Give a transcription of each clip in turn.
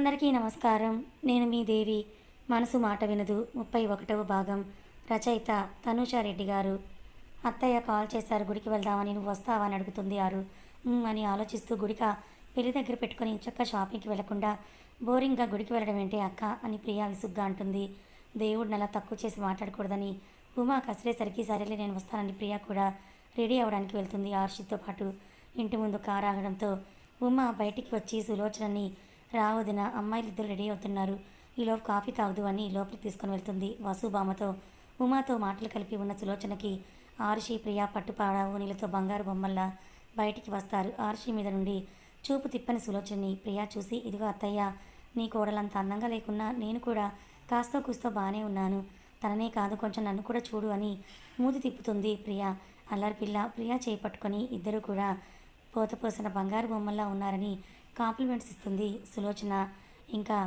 అందరికీ నమస్కారం. నేను మీ దేవి. మనసు మాట వినదు. ముప్పై ఒకటవ భాగం. రచయిత తనూషారెడ్డి గారు. అత్తయ్య కాల్ చేశారు. గుడికి వెళ్దామని నువ్వు వస్తావా అని అడుగుతుంది ఆరు. అని ఆలోచిస్తూ గుడిక పెళ్ళి దగ్గర పెట్టుకొని చక్క షాపింగ్కి వెళ్ళకుండా బోరింగ్గా గుడికి వెళ్ళడం ఏంటి అక్క? అని ప్రియా విసుగ్గా అంటుంది. దేవుడిని అలా తక్కువ చేసి మాట్లాడకూడదని ఉమా కసిరేసరికి సరేలే నేను వస్తానని ప్రియా కూడా రెడీ అవ్వడానికి వెళ్తుంది ఆర్షిత్తో పాటు. ఇంటి ముందు కారు ఆగడంతో ఉమా బయటికి వచ్చి సులోచనని రావదిన అమ్మాయిలిద్దరు రెడీ అవుతున్నారు. ఈలోపు కాఫీ తాగుదు అని లోపలికి తీసుకుని వెళ్తుంది వసుబామతో. ఉమాతో మాటలు కలిపి ఉన్న సులోచనకి ఆర్షి ప్రియా పట్టుపాడ నీళ్ళతో బంగారు బొమ్మల్లా బయటికి వస్తారు. ఆర్షి మీద నుండి చూపు తిప్పని సులోచనని ప్రియా చూసి ఇదిగో అత్తయ్య నీ కోడలంత అందంగా లేకున్నా నేను కూడా కాస్తో కూస్తో బాగానే ఉన్నాను. తననే కాదు కొంచెం నన్ను కూడా చూడు అని మూతి తిప్పుతుంది ప్రియా. అల్లరి పిల్ల ప్రియా చేపట్టుకొని ఇద్దరు కూడా పోతపోసిన బంగారు బొమ్మల్లా ఉన్నారని కాంప్లిమెంట్స్ ఇస్తుంది సులోచన. ఇంకా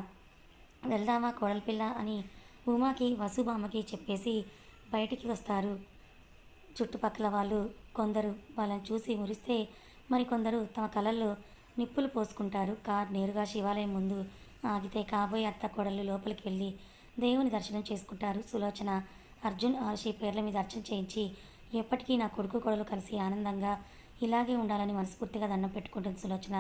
వెళ్దామా కోడలపిల్ల అని ఉమాకి వసుబామకి చెప్పేసి బయటికి వస్తారు. చుట్టుపక్కల వాళ్ళు కొందరు వాళ్ళని చూసి మురిస్తే మరికొందరు తమ కళల్లో నిప్పులు పోసుకుంటారు. కార్ నేరుగా శివాలయం ముందు ఆగితే కాబోయే అత్త కోడళ్ళు లోపలికి వెళ్ళి దేవుని దర్శనం చేసుకుంటారు. సులోచన అర్జున్ ఆర్షి పేర్ల మీద అర్చన చేయించి ఎప్పటికీ నా కొడుకు కొడలు కలిసి ఆనందంగా ఇలాగే ఉండాలని మనస్ఫూర్తిగా దండం పెట్టుకుంటుంది సులోచన.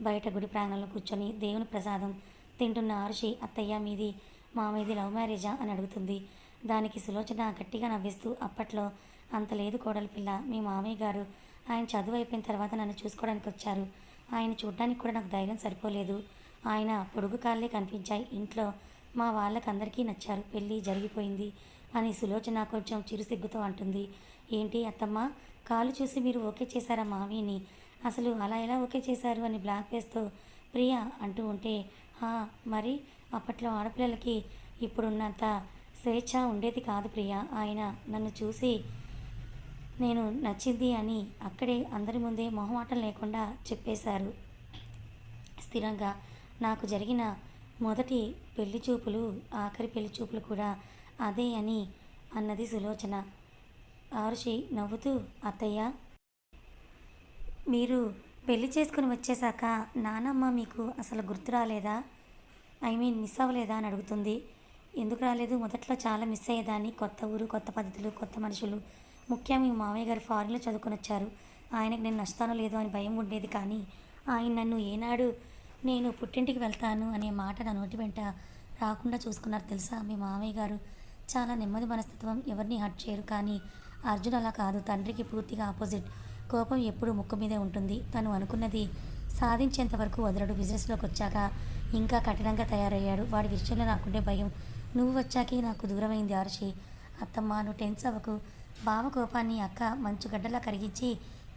బయట గుడి ప్రాంగణంలో కూర్చొని దేవుని ప్రసాదం తింటున్న ఆరుషి అత్తయ్య మీది మామీది లవ్ మ్యారేజా? అని అడుగుతుంది. దానికి సులోచన గట్టిగా నవ్విస్తూ అప్పట్లో అంత లేదు కోడలి పిల్ల. మీ మామయ్య గారు ఆయన చదువు అయిపోయిన తర్వాత నన్ను చూసుకోవడానికి వచ్చారు. ఆయన చూడడానికి కూడా నాకు ధైర్యం సరిపోలేదు. ఆయన పొడుగు కాళ్ళే కనిపించాయి. ఇంట్లో మా వాళ్ళకందరికీ నచ్చారు. పెళ్ళి జరిగిపోయింది అని సులోచన కొంచెం చిరుసిగ్గుతో అంటుంది. ఏంటి అత్తమ్మ కాలు చూసి మీరు ఓకే చేశారా మామీని అసలు అలా ఎలా ఓకే చేశారు అని బ్లాక్ ఫేస్తో ప్రియా అంటూ ఉంటే మరి అప్పట్లో ఆడపిల్లలకి ఇప్పుడున్నంత స్వేచ్ఛ ఉండేది కాదు ప్రియా. ఆయన నన్ను చూసి నేను నచ్చింది అని అక్కడే అందరి ముందే మొహమాటం లేకుండా చెప్పేశారు. స్థిరంగా నాకు జరిగిన మొదటి పెళ్ళి చూపులు ఆఖరి పెళ్ళి చూపులు కూడా అదే అని అన్నది సులోచన. ఆరుషి నవ్వుతూ అత్తయ్య మీరు పెళ్ళి చేసుకుని వచ్చేసాక నానమ్మ మీకు అసలు గుర్తు రాలేదా? ఐ మీన్ మిస్ అవ్వలేదా అని అడుగుతుంది. ఎందుకు రాలేదు? మొదట్లో చాలా మిస్ అయ్యేదాన్ని. కొత్త ఊరు కొత్త పద్ధతులు కొత్త మనుషులు. ముఖ్యంగా మీ మామయ్య గారు ఫారిన్లో చదువుకొని వచ్చారు. ఆయనకు నేను నష్టానో లేదో అని భయం ఉండేది కానీ ఆయన నన్ను ఏనాడు నేను పుట్టింటికి వెళ్తాను అనే మాట నా నోటి వెంట రాకుండా చూసుకున్నారు తెలుసా? మీ మామయ్య గారు చాలా నెమ్మది మనస్తత్వం. ఎవరిని హట్ చేయరు కానీ అర్జున్ అలా కాదు. తండ్రికి పూర్తిగా ఆపోజిట్ కోపం ఎప్పుడు ముక్కు మీదే ఉంటుంది. తను అనుకున్నది సాధించేంత వరకు వదలడు. బిజినెస్లోకి వచ్చాక ఇంకా కఠినంగా తయారయ్యాడు. వాడి విషయంలో నాకుండే భయం. నువ్వు వచ్చాకే నాకు దూరమైంది ఆరుషి. అత్తమ్మ నువ్వు టెన్స్ అవ్వకు. బావ కోపాన్ని అక్క మంచు గడ్డలా కరిగించి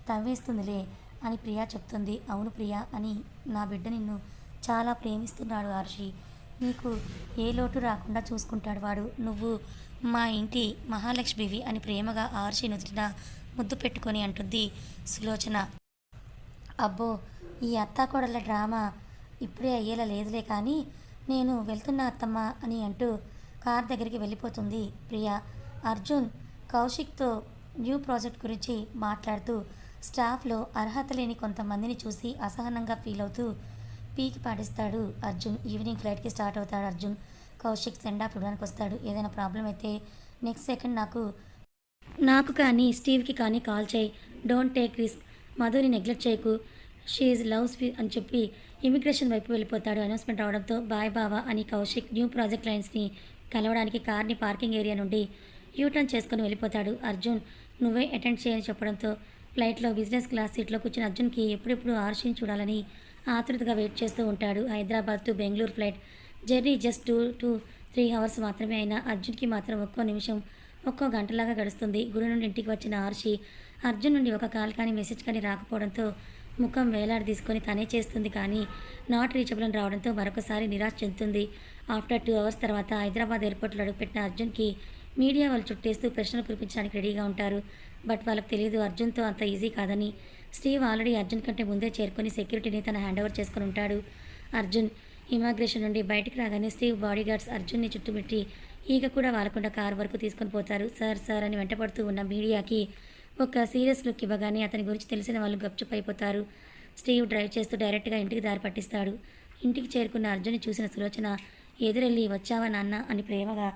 తవ్వేస్తుందిలే అని ప్రియా చెప్తుంది. అవును ప్రియా అని నా బిడ్డ నిన్ను చాలా ప్రేమిస్తున్నాడు ఆర్షి. నీకు ఏ లోటు రాకుండా చూసుకుంటాడు వాడు. నువ్వు మా ఇంటి మహాలక్ష్మివి అని ప్రేమగా ఆర్షి నుదుటిన ముద్దు పెట్టుకొని అంటుంది సులోచన. అబ్బో ఈ అత్తాకోడల డ్రామా ఇప్పుడే అయ్యేలా లేదులే కానీ నేను వెళ్తున్నా అత్తమ్మ అని అంటూ కార్ దగ్గరికి వెళ్ళిపోతుంది ప్రియా. అర్జున్ కౌశిక్తో న్యూ ప్రాజెక్ట్ గురించి మాట్లాడుతూ స్టాఫ్లో అర్హత లేని కొంతమందిని చూసి అసహనంగా ఫీల్ అవుతూ పీకి పాటిస్తాడు అర్జున్. ఈవినింగ్ ఫ్లైట్కి స్టార్ట్ అవుతాడు అర్జున్. కౌశిక్ సెండ్ ఆఫ్ ఇవ్వడానికి వస్తాడు ఏదైనా ప్రాబ్లం అయితే నెక్స్ట్ సెకండ్ నాకు నాకు కానీ స్టీవ్కి కానీ కాల్ చేయి. Don't take risk. మధుని నెగ్లెక్ట్ చేయకు. షీఈ్ లవ్స్ అని చెప్పి ఇమిగ్రేషన్ వైపు వెళ్ళిపోతాడు. అనౌన్స్మెంట్ అవడంతో బాయ్ బావా అని కౌశిక్ న్యూ ప్రాజెక్ట్ లైన్స్ని కలవడానికి కార్ని పార్కింగ్ ఏరియా నుండి యూటర్న్ చేసుకుని వెళ్ళిపోతాడు. అర్జున్ నువ్వే అటెండ్ చేయని చెప్పడంతో ఫ్లైట్లో బిజినెస్ క్లాస్ సీట్లో కూర్చున్న అర్జున్కి ఎప్పుడెప్పుడు ఆర్షిని చూడాలని ఆతృతగా వెయిట్ చేస్తూ ఉంటాడు. Hyderabad to Bengaluru flight. Journey just two to three hours మాత్రమే అయినా అర్జున్కి మాత్రం ఒక్కో నిమిషం ఒక్కో గంటలాగా గడుస్తుంది. గుడి నుండి ఇంటికి వచ్చిన ఆర్షి అర్జున్ నుండి ఒక కాల్ కానీ మెసేజ్ కానీ రాకపోవడంతో ముఖం వేలాడి తీసుకొని తనే చేస్తుంది కానీ నాట్ రీచబుల్ అని రావడంతో మరొకసారి నిరాశ చెందుతుంది. ఆఫ్టర్ టూ అవర్స్ తర్వాత హైదరాబాద్ ఎయిర్పోర్ట్లో అడుగుపెట్టిన అర్జున్కి మీడియా వాళ్ళు చుట్టేస్తూ ప్రశ్నలు కురిపించడానికి రెడీగా ఉంటారు. బట్ వాళ్ళకి తెలియదు అర్జున్తో అంత ఈజీ కాదని. స్టీవ్ ఆల్రెడీ అర్జున్ కంటే ముందే చేరుకొని సెక్యూరిటీని తన హ్యాండ్ ఓవర్ చేసుకుని ఉంటాడు. అర్జున్ ఇమాగ్రేషన్ నుండి బయటికి రాగానే స్టీవ్ బాడీగార్డ్స్ అర్జున్ని చుట్టుముట్టి ఈగ కూడా వాలకుండా కారు వరకు తీసుకొని పోతారు. సార్ సార్ అని వెంటపడుతూ ఉన్న మీడియాకి ఒక సీరియస్ లుక్ ఇవ్వగానే అతని గురించి తెలిసిన వాళ్ళు గప్చుప్ అయిపోతారు స్టీవ్ డ్రైవ్ చేస్తూ డైరెక్ట్గా ఇంటికి దారి పట్టిస్తాడు. ఇంటికి చేరుకున్న అర్జున్ని చూసిన సులోచన ఎదురెళ్ళి వచ్చావా నాన్న? అని ప్రేమగా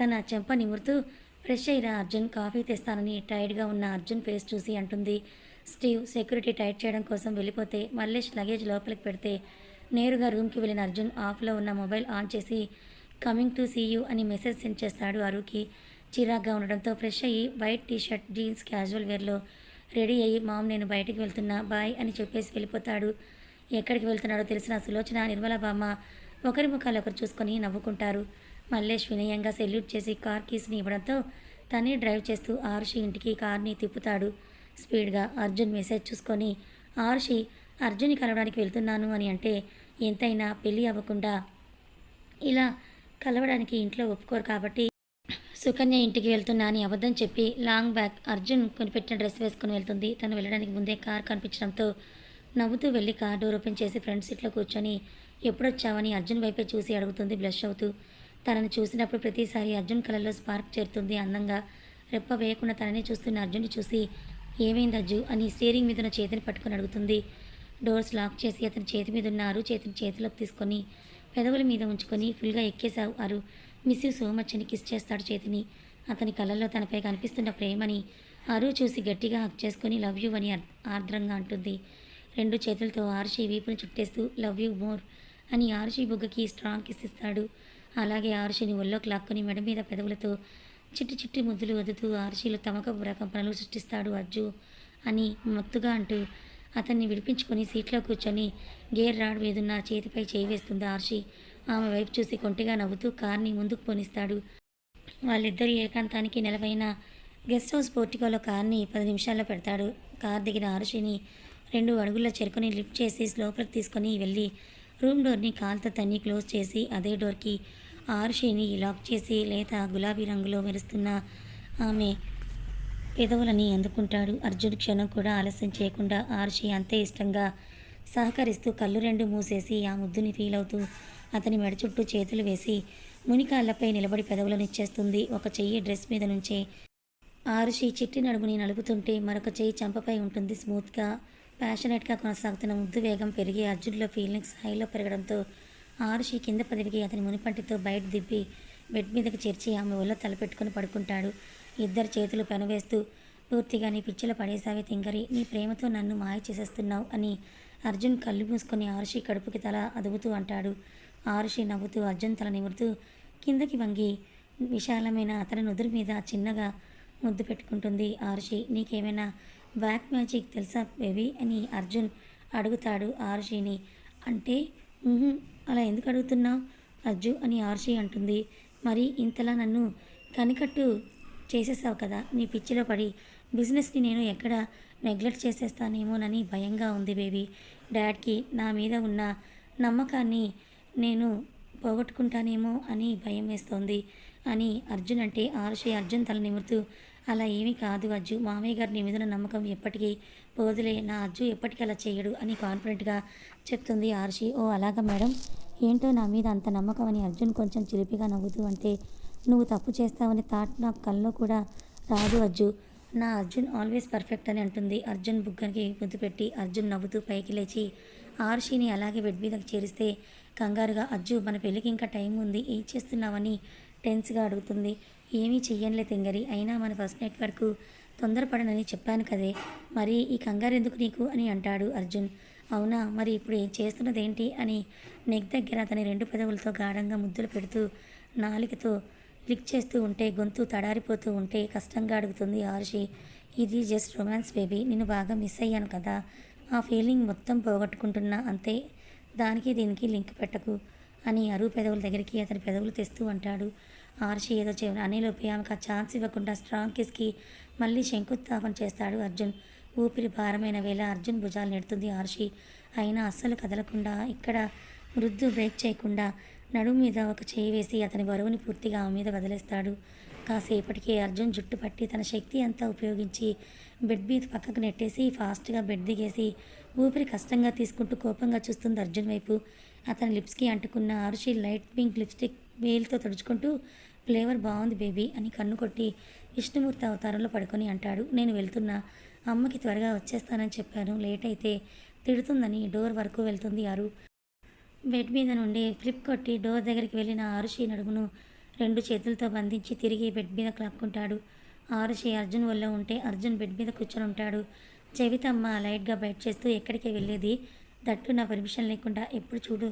తన చెంప నిమురుతూ ఫ్రెష్ అయిన అర్జున్ కాఫీ తెస్తానని టైర్డ్గా ఉన్న అర్జున్ ఫేస్ చూసి అంటుంది. స్టీవ్ సెక్యూరిటీ టైట్ చేయడం కోసం వెళ్ళిపోతే మల్లేష్ లగేజ్ లోపలికి పెడితే నేరుగా రూమ్కి వెళ్ళిన అర్జున్ ఆఫ్లో ఉన్న మొబైల్ ఆన్ చేసి కమింగ్ టు సీ యూ అని మెసేజ్ సెండ్ చేస్తాడు అరుకి చిరాగ్గా ఉండడంతో ఫ్రెష్ అయ్యి white T shirt jeans casual వేర్లో ready అయ్యి మామ్ నేను బయటికి వెళ్తున్నా బాయ్ అని చెప్పేసి వెళ్ళిపోతాడు. ఎక్కడికి వెళ్తున్నాడో తెలిసిన సులోచన నిర్మల బామ్మ ఒకరి ముఖాలు ఒకరు చూసుకొని నవ్వుకుంటారు. మల్లేష్ వినయంగా సెల్యూట్ చేసి కార్ కీస్ని ఇవ్వడంతో తనే డ్రైవ్ చేస్తూ ఆర్షి ఇంటికి కార్ని తిప్పుతాడు. స్పీడ్గా అర్జున్ మెసేజ్ చూసుకొని ఆర్షి అర్జున్ని కలవడానికి వెళ్తున్నాను అని అంటే ఎంతైనా పెళ్ళి అవ్వకుండా ఇలా కలవడానికి ఇంట్లో ఒప్పుకోరు కాబట్టి సుకన్య ఇంటికి వెళ్తున్నా అని అబద్ధం చెప్పి లాంగ్ బ్యాగ్ అర్జున్ కొనిపెట్టిన డ్రెస్ వేసుకుని వెళ్తుంది. తను వెళ్ళడానికి ముందే కార్ కనిపించడంతో నవ్వుతూ వెళ్ళి కార్ డోర్ ఓపెన్ చేసి ఫ్రంట్ సీట్లో కూర్చొని ఎప్పుడొచ్చావని అర్జున్ వైపే చూసి అడుగుతుంది బ్లష్ అవుతూ. తనను చూసినప్పుడు ప్రతిసారి అర్జున్ కళ్ళలో స్పార్క్ చేరుతుంది. అందంగా రెప్ప వేయకుండా తనని చూస్తున్న అర్జున్ని చూసి ఏమైంది అజ్జు? అని స్టీరింగ్ మీద ఉన్న చేతిని పట్టుకొని అడుగుతుంది. డోర్స్ లాక్ చేసి అతని చేతి మీద ఉన్నారు చేతిని చేతిలోకి తీసుకొని పెదవుల మీద ఉంచుకొని ఫుల్గా ఎక్కేశావు Aru. Miss you so much అని కిస్ చేస్తాడు చేతిని. అతని కళ్ళల్లో తనపై కనిపిస్తున్న ప్రేమని అరు చూసి గట్టిగా హక్ చేసుకొని లవ్ యూ అని ఆర్ద్రంగా అంటుంది. రెండు చేతులతో ఆర్షి వీపును చుట్టేస్తూ లవ్ యూ మోర్ అని ఆర్షి బుగ్గకి స్ట్రాంగ్ కిస్ ఇస్తాడు. అలాగే ఆర్షిని ఒళ్ళో క్లాక్కుని మెడ మీద పెదవులతో చిట్టి చిట్టి ముద్దులు వదుతూ ఆరిషిలో తమకపు రకం పనులు సృష్టిస్తాడు అజ్జు అని మత్తుగా అంటూ అతన్ని విడిపించుకొని సీట్లో కూర్చొని గేర్ రాడ్ వేదున్న చేతిపై చేయి వేస్తుంది ఆర్షి. ఆమె వైపు చూసి కొంటిగా నవ్వుతూ కార్ని ముందుకు పోనిస్తాడు. వాళ్ళిద్దరి ఏకాంతానికి నెలవైన గెస్ట్ హౌస్ పోర్టికోలో కార్ని పది నిమిషాల్లో పెడతాడు. కార్ దిగిన ఆరుషిని రెండు అడుగుల్లో చేరుకొని లిఫ్ట్ చేసి స్లోపర్ తీసుకొని వెళ్ళి రూమ్ డోర్ని కాల్తో తన్ని క్లోజ్ చేసి అదే డోర్కి ఆరుషిని లాక్ చేసి లేత గులాబీ రంగులో మెరుస్తున్న ఆమె పెదవులని అందుకుంటాడు. అర్జున్ క్షణం కూడా ఆలస్యం చేయకుండా ఆర్షి అంతే ఇష్టంగా సహకరిస్తూ కళ్ళు రెండు మూసేసి ఆ ముద్దుని ఫీల్ అవుతూ అతని మెడ చుట్టూ చేతులు వేసి మునికాళ్ళపై నిలబడి పెదవులను ఇచ్చేస్తుంది. ఒక చెయ్యి డ్రెస్ మీద నుంచే ఆరుషి చిట్టి నడుముని నలుపుతుంటే మరొక చెయ్యి చంపపై ఉంటుంది. స్మూత్గా ప్యాషనెట్గా కొనసాగుతున్న ముద్దు వేగం పెరిగి అర్జున్లో ఫీలింగ్స్ హైలో పెరగడంతో ఆరుషి కింద పదవికి అతని మునిపంటితో బయట దిప్పి బెడ్ మీదకి చేర్చి ఆమె ఒళ్ళో తలపెట్టుకుని పడుకుంటాడు. ఇద్దరు చేతులు పెనవేస్తూ పూర్తిగా నీ పిచ్చిలో పడేసావే తింగరి. నీ ప్రేమతో నన్ను మాయ చేసేస్తున్నావు అని అర్జున్ కళ్ళు మూసుకొని ఆరుషి కడుపుకి తల అదుగుతూ అంటాడు. ఆరుషి నవ్వుతూ అర్జున్ తల నిమురుతూ కిందకి వంగి విశాలమైన అతని నుదురు మీద చిన్నగా ముద్దు పెట్టుకుంటుంది. ఆరుషి నీకేమైనా బ్యాక్ మ్యాజిక్ తెలుసా బేబీ? అని అర్జున్ అడుగుతాడు. ఆరుషిని అంటే అలా ఎందుకు అడుగుతున్నావు? అర్జు అని ఆర్షి అంటుంది. మరి ఇంతలా నన్ను కనికట్టు చేసేసావు కదా నీ పిచ్చిలో పడి. బిజినెస్ని నేను ఎక్కడ నెగ్లెక్ట్ చేసేస్తానేమోనని భయంగా ఉంది బేబీ. డాడ్కి నా మీద ఉన్న నమ్మకాన్ని నేను పోగొట్టుకుంటానేమో అని భయం వేస్తోంది అని అర్జున్ అంటే ఆరుషి అర్జున్ తల నిమురుతూ అలా ఏమీ కాదు అజ్జు. మామయ్య గారి నీ మీద నమ్మకం ఎప్పటికీ పోదులే. నా అజ్జు ఎప్పటికీ అలా చేయడు అని కాన్ఫిడెంట్గా చెప్తుంది ఆర్షి. ఓ అలాగా మేడం. ఏంటో నా మీద అంత నమ్మకం అని అర్జున్ కొంచెం చిలిపిగా నవ్వుతూ అంటే నువ్వు తప్పు చేస్తావని థాట్ నా కల్లో కూడా రాదు అజ్జు నా అర్జున్ ఆల్వేస్ పర్ఫెక్ట్ అని అంటుంది. అర్జున్ బుగ్గనికి ముద్దు పెట్టి అర్జున్ నవ్వుతూ పైకి లేచి ఆర్షిని అలాగే బెడ్ మీదకి చేరిస్తే కంగారుగా అజ్జు మన పెళ్ళికి ఇంకా టైం ఉంది ఏం చేస్తున్నావని టెన్స్గా అడుగుతుంది. ఏమీ చెయ్యనులే తింగరి అయినా మన ఫస్ట్ నైట్ వరకు తొందరపడనని చెప్పాను కదే. మరి ఈ కంగారు ఎందుకు నీకు అని అంటాడు అర్జున్. అవునా మరి ఇప్పుడు ఏం చేస్తున్నదేంటి అని నెక్ దగ్గర అతని రెండు పెదవులతో గాఢంగా ముద్దులు పెడుతూ నాలుకతో క్లిక్ చేస్తూ ఉంటే గొంతు తడారిపోతూ ఉంటే కష్టంగా అడుగుతుంది ఆర్షి ఇది జస్ట్ రొమాన్స్ బేబీ. నేను బాగా మిస్ అయ్యాను కదా. ఆ ఫీలింగ్ మొత్తం పోగొట్టుకుంటున్నా అంతే. దానికి దీనికి లింక్ పెట్టకు అని అరువు పెదవుల దగ్గరికి అతని పెదవులు తెస్తూ అంటాడు. ఆర్షి ఏదో చెవిన అనేలోపే ఆమెకు ఆ ఛాన్స్ ఇవ్వకుండా స్ట్రాంగ్ కిస్కి మళ్ళీ శంకుస్థాపన చేస్తాడు అర్జున్. ఊపిరి భారమైన వేళ అర్జున్ భుజాలు నెడుతుంది ఆర్షి అయినా అస్సలు కదలకుండా ఇక్కడ మృద్దు బ్రేక్ చేయకుండా నడుము మీద ఒక చేయి వేసి అతని బరువుని పూర్తిగా ఆమె మీద వదిలేస్తాడు. కాసేపటికి అర్జున్ జుట్టు పట్టి తన శక్తి అంతా ఉపయోగించి బెడ్ మీద పక్కకు నెట్టేసి ఫాస్ట్గా బెడ్ దిగేసి ఊపిరి కష్టంగా తీసుకుంటూ కోపంగా చూస్తుంది అర్జున్ వైపు. అతని లిప్స్కి అంటుకున్న ఆరుషి లైట్ పింక్ లిప్స్టిక్ వేలుతో తుడుచుకుంటూ ఫ్లేవర్ బాగుంది బేబీ అని కన్ను కొట్టి విష్ణుమూర్తి అవతారంలో పడుకొని అంటాడు. నేను వెళ్తున్నా. అమ్మకి త్వరగా వచ్చేస్తానని చెప్పాను. లేట్ అయితే తిడుతుందని డోర్ వరకు వెళ్తుంది అరు. బెడ్ మీద నుండి ఫ్లిప్ కొట్టి డోర్ దగ్గరికి వెళ్ళిన ఆరుషి నడుమును రెండు చేతులతో బంధించి తిరిగి బెడ్ మీద క్లాక్కుంటాడు. ఆరుషి అర్జున్ వల్ల ఉంటే అర్జున్ బెడ్ మీద కూర్చొని ఉంటాడు చెవితమ్మ లైట్గా బయట చేస్తూ ఎక్కడికి వెళ్ళేది? దట్టు నా పర్మిషన్ లేకుండా ఎప్పుడు చూడు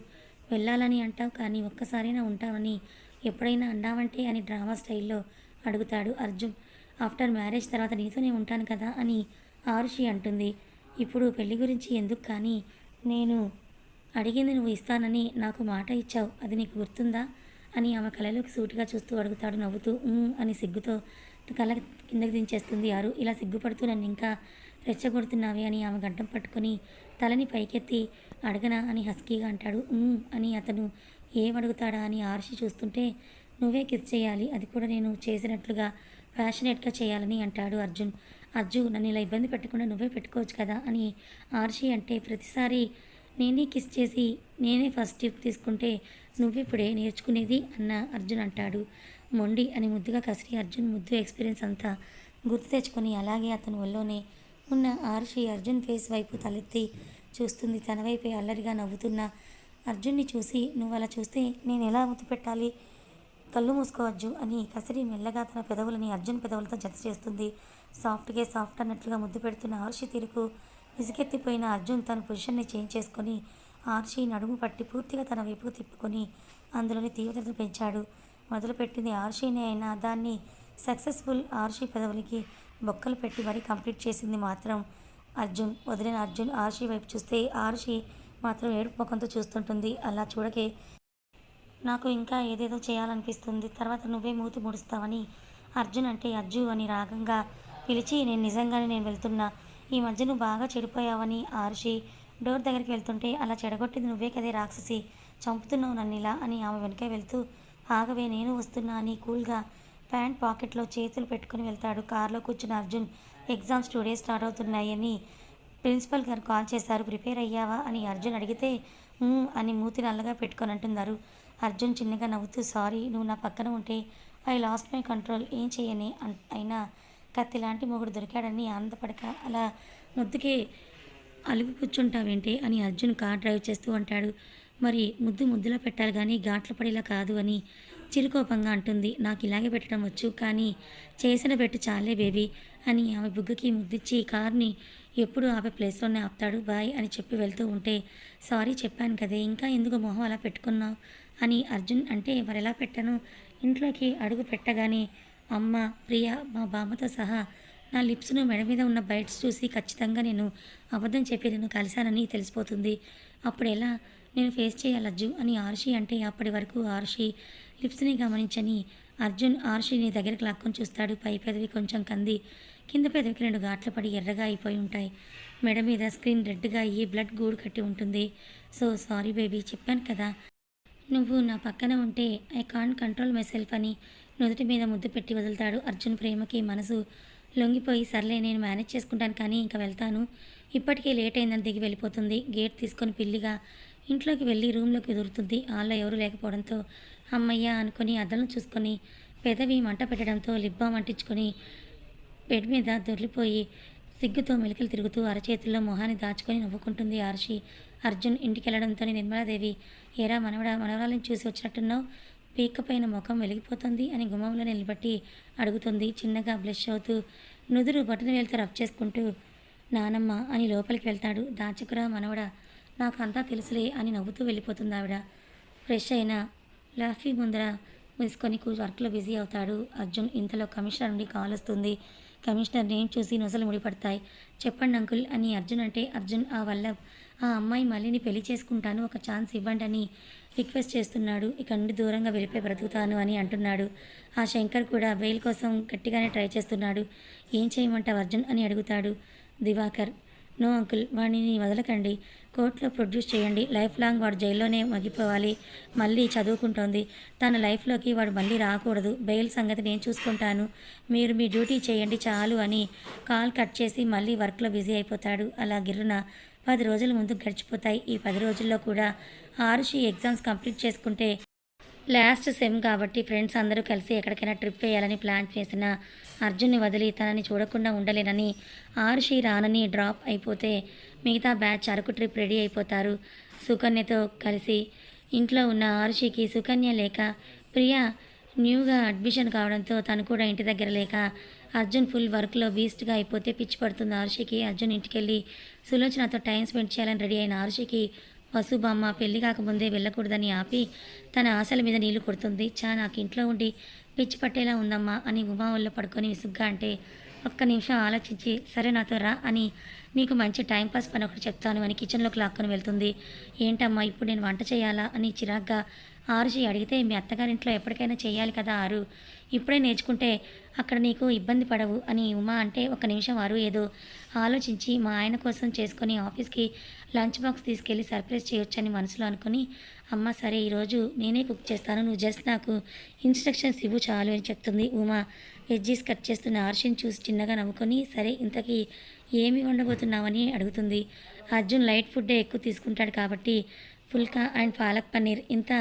వెళ్ళాలని అంటావు కానీ ఒక్కసారైనా ఉంటామని ఎప్పుడైనా అన్నావంటే అని డ్రామా స్టైల్లో అడుగుతాడు అర్జున్. ఆఫ్టర్ మ్యారేజ్ తర్వాత నీతోనే ఉంటాను కదా అని ఆరుషి అంటుంది. ఇప్పుడు పెళ్ళి గురించి ఎందుకు కానీ నేను అడిగింది నువ్వు ఇస్తానని నాకు మాట ఇచ్చావు అది నీకు గుర్తుందా? అని ఆమె కళలోకి సూటిగా చూస్తూ అడుగుతాడు నవ్వుతూ. అని సిగ్గుతో కళ్ళ కిందకి దించేస్తుంది యారు ఇలా సిగ్గుపడుతూ నన్ను ఇంకా రెచ్చగొడుతున్నావే అని ఆమె గడ్డం పట్టుకొని తలని పైకెత్తి అడగనా అని హస్కీగా అంటాడు. అని అతను ఏమడుగుతాడా అని ఆర్షి చూస్తుంటే నువ్వే కిస్ చేయాలి అది కూడా నేను చేసినట్లుగా ప్యాషనేట్గా చేయాలని అంటాడు అర్జున్. అర్జు నన్ను ఇలా ఇబ్బంది పెట్టకుండా నువ్వే పెట్టుకోవచ్చు కదా అని ఆర్షి అంటే ప్రతిసారి నేనే కిస్ చేసి నేనే ఫస్ట్ టిప్ తీసుకుంటే నువ్విప్పుడే నేర్చుకునేది అన్న అర్జున్ అంటాడు. మొండి అని ముద్దుగా కసిరి అర్జున్ ముద్దు ఎక్స్పీరియన్స్ అంతా గుర్తు తెచ్చుకొని అలాగే అతని ఒళ్ళోనే ఉన్న ఆర్షి అర్జున్ ఫేస్ వైపు తలెత్తి చూస్తుంది. తన వైపే అల్లరిగా నవ్వుతున్న అర్జున్ని చూసి నువ్వు అలా చూస్తే నేను ఎలా ముద్దు పెట్టాలి? కళ్ళు మూసుకోవచ్చు అని కసిరి మెల్లగా తన పెదవులని అర్జున్ పెదవులతో జత చేస్తుంది. సాఫ్ట్గా సాఫ్ట్ అన్నట్లుగా ముద్దు పెడుతున్న ఆర్షి తీరుకు విసుగెత్తిపోయిన అర్జున్ తన పొజిషన్ని చేంజ్ చేసుకొని ఆర్షి నడుము పట్టి పూర్తిగా తన వైపుకు తిప్పుకొని అందులోని తీవ్రతను పెంచాడు. మొదలుపెట్టింది ఆర్షినే అయినా దాన్ని సక్సెస్ఫుల్ ఆర్షి పెదవులకి బొక్కలు పెట్టి మరీ కంప్లీట్ చేసింది మాత్రం అర్జున్. వదిలిన అర్జున్ ఆర్షి వైపు చూస్తే ఆర్షి మాత్రం ఏడుపు ముఖంతో చూస్తుంటుంది. అలా చూడకే నాకు ఇంకా ఏదేదో చేయాలనిపిస్తుంది. తర్వాత నువ్వే మూతి ముడుస్తావని అర్జున్ అంటే అజ్జు అని రాగంగా పిలిచి నేను నిజంగానే నేను వెళ్తున్నా. ఈ మధ్య నువ్వు బాగా చెడిపోయావని ఆరుషి డోర్ దగ్గరికి వెళ్తుంటే అలా చెడగొట్టింది నువ్వే కదే రాక్షసి. చంపుతున్నావు నన్ను ఇలా అని ఆమె వెనకే వెళ్తూ ఆగవే నేను వస్తున్నా అని కూల్గా ప్యాంట్ పాకెట్లో చేతులు పెట్టుకుని వెళ్తాడు. కారులో కూర్చున్న Arjun exams two days start అవుతున్నాయని ప్రిన్సిపల్ గారు కాల్ చేశారు. ప్రిపేర్ అయ్యావా అని అర్జున్ అడిగితే అని మూతి నల్లగా పెట్టుకొని అంటున్నారు అర్జున్ చిన్నగా నవ్వుతూ సారీ నువ్వు నా పక్కన ఉంటే ఐ లాస్ట్ మై కంట్రోల్ ఏం చేయని అయినా కత్తి లాంటి మొగుడు దొరికాడని ఆనందపడక అలా ముద్దుకి అలుగు కూర్చుంటావేంటి అని అర్జున్ కార్ డ్రైవ్ చేస్తూ అంటాడు. మరి ముద్దు ముద్దులో పెట్టాలి కానీ ఘాట్లు పడేలా కాదు అని చిరుకోపంగా అంటుంది. నాకు ఇలాగే పెట్టడం వచ్చు కానీ చేసిన పెట్టు చాలే బేబీ అని ఆమె బుగ్గకి ముద్దిచ్చి కార్ని ఎప్పుడు ఆమె ప్లేస్లోనే ఆపుతాడు. బాయ్ అని చెప్పి వెళ్తూ ఉంటే సారీ చెప్పాను కదే ఇంకా ఎందుకు మొహం అలా పెట్టుకున్నావు? అని అర్జున్ అంటే మరి ఎలా పెట్టాను? ఇంట్లోకి అడుగు పెట్టగానే అమ్మ ప్రియ మా బామ్మతో సహా నా లిప్స్ను మెడ మీద ఉన్న బైట్స్ చూసి ఖచ్చితంగా నేను అబద్ధం చెప్పి నేను కలిశానని తెలిసిపోతుంది. అప్పుడు ఎలా నేను ఫేస్ చేయాలజ్జు అని ఆర్షి అంటే అప్పటి వరకు ఆర్షి లిప్స్ని గమనించని అర్జున్ ఆర్షిని దగ్గరికి లాక్కొని చూస్తాడు. పై పెదవి కొంచెం కంది కింద పెదవికి రెండు గాట్లు పడి ఎర్రగా అయిపోయి ఉంటాయి. మెడ మీద స్క్రీన్ రెడ్గా అయ్యి బ్లడ్ గూడు కట్టి ఉంటుంది. సో సారీ బేబీ చెప్పాను కదా. నువ్వు నా పక్కన ఉంటే I can control myself అని నుదుటి మీద ముద్దు పెట్టి వదులుతాడు. అర్జున్ ప్రేమకి మనసు లొంగిపోయి సర్లే నేను మేనేజ్ చేసుకుంటాను కానీ ఇంకా వెళ్తాను. ఇప్పటికే లేట్ అయిందని దిగి వెళ్ళిపోతుంది. గేట్ తీసుకొని పిల్లిగా ఇంట్లోకి వెళ్ళి రూమ్లోకి ఎదురుతుంది హాల్లో ఎవరు లేకపోవడంతో అమ్మయ్య అనుకొని అద్దలను చూసుకొని పెదవి మంట పెట్టడంతో లిప్ మంటించుకొని బెడ్ మీద దొర్లిపోయి సిగ్గుతో మెలికలు తిరుగుతూ అరచేతుల్లో మొహాన్ని దాచుకొని నవ్వుకుంటుంది ఆర్షి. అర్జున్ ఇంటికి వెళ్ళడంతో నిర్మలాదేవి ఏరా మనవడ మనవరాలను చూసి వచ్చినట్టున్నావు? పీకపోయిన ముఖం వెలిగిపోతుంది అని గుమ్మంలో నిలబట్టి అడుగుతుంది. చిన్నగా బ్లష్ అవుతూ నుదురు బటన్ వేలతో రబ్ చేసుకుంటూ నానమ్మ అని లోపలికి వెళ్తాడు దాచకురా మనవడ. నాకు అంతా తెలుసులే అని నవ్వుతూ వెళ్ళిపోతుంది ఆవిడ. ఫ్రెష్ అయిన లాఫీ ముందర వేసుకొని వర్క్లో బిజీ అవుతాడు అర్జున్. ఇంతలో కమిషనర్ నుండి కాల్ వస్తుంది. కమిషనర్ నేమ్ చూసి నొసలు ముడిపడతాయి. చెప్పండి అంకుల్ అని అర్జున్ అంటే అర్జున్ ఆ వల్ల ఆ అమ్మాయి మళ్ళీని పెళ్ళి చేసుకుంటాను. ఒక ఛాన్స్ ఇవ్వండి అని రిక్వెస్ట్ చేస్తున్నాడు ఇక నుండి దూరంగా వెళ్ళిపోయి బ్రతుకుతాను అని అంటున్నాడు. ఆ శంకర్ కూడా బెయిల్ కోసం గట్టిగానే ట్రై చేస్తున్నాడు. ఏం చేయమంటావు అర్జున్? అని అడుగుతాడు దివాకర్. నో అంకుల్ వాడిని వదలకండి. కోర్టులో ప్రొడ్యూస్ చేయండి. లైఫ్ లాంగ్ వాడు జైల్లోనే మగ్గిపోవాలి. మళ్ళీ చదువుకుంటోంది. తన లైఫ్లోకి వాడు మళ్ళీ రాకూడదు. బెయిల్ సంగతి నేను చూసుకుంటాను. మీరు మీ డ్యూటీ చేయండి చాలు అని కాల్ కట్ చేసి మళ్ళీ వర్క్లో బిజీ అయిపోతాడు. అలా గిర్రున పది రోజుల ముందు గడిచిపోతాయి. ఈ పది రోజుల్లో కూడా ఆరుషి ఎగ్జామ్స్ కంప్లీట్ చేసుకుంటే లాస్ట్ సెమ్ కాబట్టి ఫ్రెండ్స్ అందరూ కలిసి ఎక్కడికైనా ట్రిప్ వేయాలని ప్లాన్ చేసిన అర్జున్ని వదిలి తనని చూడకుండా ఉండలేనని ఆరుషి రానని డ్రాప్ అయిపోతే మిగతా బ్యాచ్ అరకు ట్రిప్ రెడీ అయిపోతారు. సుకన్యతో కలిసి ఇంట్లో ఉన్న ఆరుషికి సుకన్య లేక ప్రియా న్యూగా అడ్మిషన్ కావడంతో తను కూడా ఇంటి దగ్గర లేక అర్జున్ ఫుల్ వర్క్లో బీస్ట్గా అయిపోతే పిచ్చి పడుతుంది ఆర్షికి. అర్జున్ ఇంటికెళ్ళి సులోచనతో టైం స్పెండ్ చేయాలని రెడీ అయిన ఆరుషికి వసుబామ్మ పెళ్ళి కాకముందే వెళ్ళకూడదని ఆపి తన ఆశల మీద నీళ్ళు కొడుతుంది. చా నాకు ఇంట్లో ఉండి పిచ్చి పట్టేలా ఉందమ్మా అని ఉమా ఒళ్ళో పడుకొని విసుగ్గా అంటే ఒక్క నిమిషం ఆలోచించి సరే నాతో రా అని నీకు మంచి టైంపాస్ పని ఒకటి చెప్తాను అని కిచెన్లోకి లాక్కొని వెళ్తుంది. ఏంటమ్మా ఇప్పుడు నేను వంట చేయాలా అని చిరాగ్గా ఆరుషి అడిగితే మీ అత్తగారింట్లో ఎప్పటికైనా చేయాలి కదా ఆరు? ఇప్పుడే నేర్చుకుంటే అక్కడ నీకు ఇబ్బంది పడవు అని ఉమా అంటే ఒక నిమిషం వారు ఏదో ఆలోచించి మా ఆయన కోసం చేసుకొని ఆఫీస్కి లంచ్ బాక్స్ తీసుకెళ్ళి సర్ప్రైజ్ చేయొచ్చని మనసులో అనుకుని అమ్మ సరే ఈరోజు నేనే కుక్ చేస్తాను నువ్వు జస్ట్ నాకు ఇన్స్ట్రక్షన్స్ ఇవ్వు చాలు అని చెప్తుంది ఉమా. వెజ్జీస్ కట్ చేస్తున్న ఆర్షిని చూసి చిన్నగా నవ్వుకొని సరే ఇంతకీ ఏమి వండబోతున్నావని అడుగుతుంది. అర్జున్ లైట్ ఫుడ్డే ఎక్కువ తీసుకుంటాడు కాబట్టి ఫుల్కా అండ్ పాలక్ పన్నీర్. ఇంత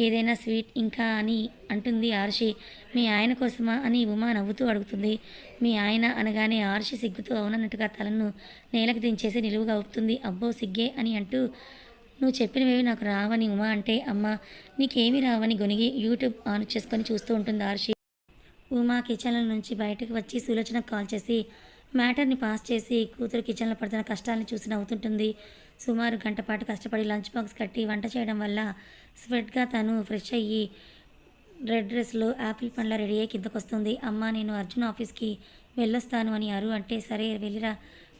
ఏదైనా స్వీట్ ఇంకా అని అంటుంది ఆర్షి. మీ ఆయన కోసమా అని ఉమా నవ్వుతూ అడుగుతుంది. మీ ఆయన అనగానే ఆర్షి సిగ్గుతో అవునన్నట్టుగా తలను నేలకు దించేసి నిలువుగా అవుతుంది అబ్బో సిగ్గే అని అంటూ నువ్వు చెప్పినవేవి నాకు రావని ఉమా అంటే అమ్మ నీకేమీ రావని గొనిగి యూట్యూబ్ ఆన్ చేసుకొని చూస్తూ ఉంటుంది ఆర్షి. ఉమా కిచెన్ల నుంచి బయటకు వచ్చి సులోచనకు కాల్ చేసి మ్యాటర్ని పాస్ చేసి కూతురు కిచెన్లో పడుతున్న కష్టాలను చూసి నవ్వుతుంటుంది. సుమారు గంట పాటు కష్టపడి లంచ్ బాక్స్ కట్టి వంట చేయడం వల్ల స్వెట్గా తను ఫ్రెష్ అయ్యి రెడ్ డ్రెస్లో యాపిల్ పండ్ల రెడీ అయ్యి కిందకు వస్తుంది అమ్మ నేను అర్జున్ ఆఫీస్కి వెళ్ళొస్తాను అని అరు అంటే సరే వెళ్ళిరా.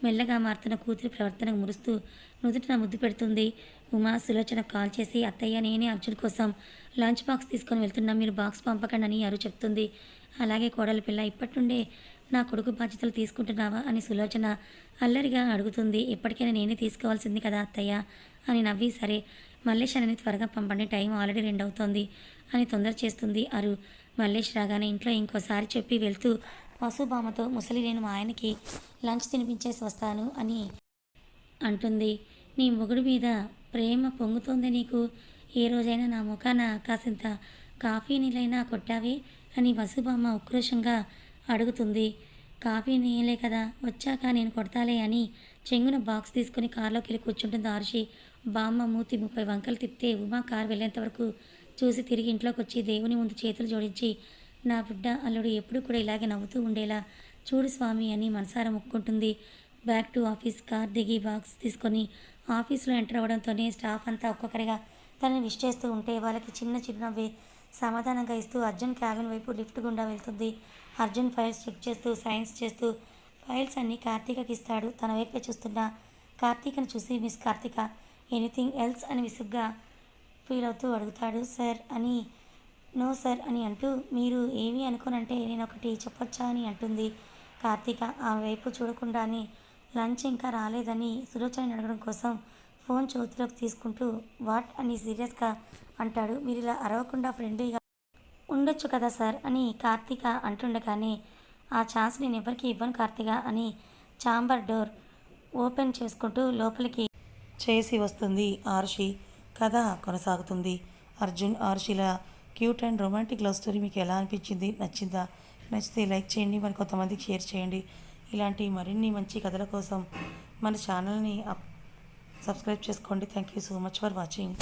మెల్లగా మారుతున్న కూతురి ప్రవర్తనకు మురుస్తూ నుదుటిన ముద్దు పెడుతుంది. ఉమా సులోచన కాల్ చేసి అత్తయ్య నేనే అర్జున్ కోసం లంచ్ బాక్స్ తీసుకొని వెళ్తున్నా మీరు బాక్స్ పంపకండి అని అరు చెప్తుంది. అలాగే కోడలి పిల్ల ఇప్పటి నుండే నా కొడుకు బాధ్యతలు తీసుకుంటున్నావా అని సులోచన అల్లరిగా అడుగుతుంది. ఇప్పటికైనా నేనే తీసుకోవాల్సింది కదా అత్తయ్య? అని నవ్వి సరే మల్లేష్ అని త్వరగా పంపండి. టైం ఆల్రెడీ రెండు అవుతోంది అని తొందర చేస్తుంది అరు. మల్లేష్ రాగానే ఇంట్లో ఇంకోసారి చెప్పి వెళ్తూ వసుబామతో ముసలి నేను మా ఆయనకి లంచ్ తినిపించేసి వస్తాను అని అంటుంది. నీ మొగుడు మీద ప్రేమ పొంగుతోంది నీకు? ఏ రోజైనా నా ముఖాన కాసింత కాఫీ నీళ్ళైనా కొట్టావే అని వసుబామ్మ ఉక్రోషంగా అడుగుతుంది. కాఫీ నేయలే కదా వచ్చాక నేను కొడతాలే అని చెంగున బాక్స్ తీసుకుని కారులోకి వెళ్ళి కూర్చుంటుంది ఆర్షి బామ్మ మూతి ముప్పై వంకలు తిప్పితే ఉమా కారు వెళ్ళేంత వరకు చూసి తిరిగి ఇంట్లోకి వచ్చి దేవుని ముందు చేతులు జోడించి నా బిడ్డ అల్లుడు ఎప్పుడు కూడా ఇలాగే నవ్వుతూ ఉండేలా చూడు స్వామి అని మనసారా మొక్కుంటుంది బ్యాక్ టు ఆఫీస్ కార్ దిగి బాక్స్ తీసుకొని ఆఫీస్లో ఎంటర్ అవ్వడంతోనే స్టాఫ్ అంతా ఒక్కొక్కరిగా తనని విష్ చేస్తూ ఉంటే వాళ్ళకి చిన్న చిరునవ్వే సమాధానంగా ఇస్తూ అర్జున్ క్యాబిన్ వైపు లిఫ్ట్ గుండా వెళ్తుంది. అర్జున్ ఫైల్స్ చెక్ చేస్తూ సైన్స్ చేస్తూ ఫైల్స్ అన్నీ కార్తీకకి ఇస్తాడు. తన వైపే చూస్తున్న కార్తీకను చూసి మిస్ కార్తీక ఎనీథింగ్ ఎల్స్? అని విసుగ్గా ఫీల్ అవుతూ అడుగుతాడు. సార్ అని నో సార్ అని అంటూ మీరు ఏమీ అనుకోనంటే నేను ఒకటి చెప్పొచ్చా? అని అంటుంది కార్తీక. ఆమె వైపు చూడకుండానే లంచ్ ఇంకా రాలేదని సులోచనని అడగడం కోసం ఫోన్ చేతిలోకి తీసుకుంటూ వాట్? అని సీరియస్గా అంటాడు. మీరు ఇలా అరవకుండా ఫ్రెండ్లీగా ఉండొచ్చు కదా సార్ అని కార్తీక అంటుండగానే ఆ ఛాన్స్ నేను ఎవరికి ఇవ్వను కార్తీక అని చాంబర్ డోర్ ఓపెన్ చేసుకుంటూ లోపలికి చేసి వస్తుంది ఆర్షి. కథ కొనసాగుతుంది. Arjun ఆర్షిల cute and romantic love story మీకు ఎలా అనిపించింది? నచ్చిందా? నచ్చితే లైక్ చేయండి మరి కొంతమందికి షేర్ చేయండి. ఇలాంటి మరిన్ని మంచి కథల కోసం మన ఛానల్ని అప్ సబ్స్క్రైబ్ చేసుకోండి. Thank you so much for watching.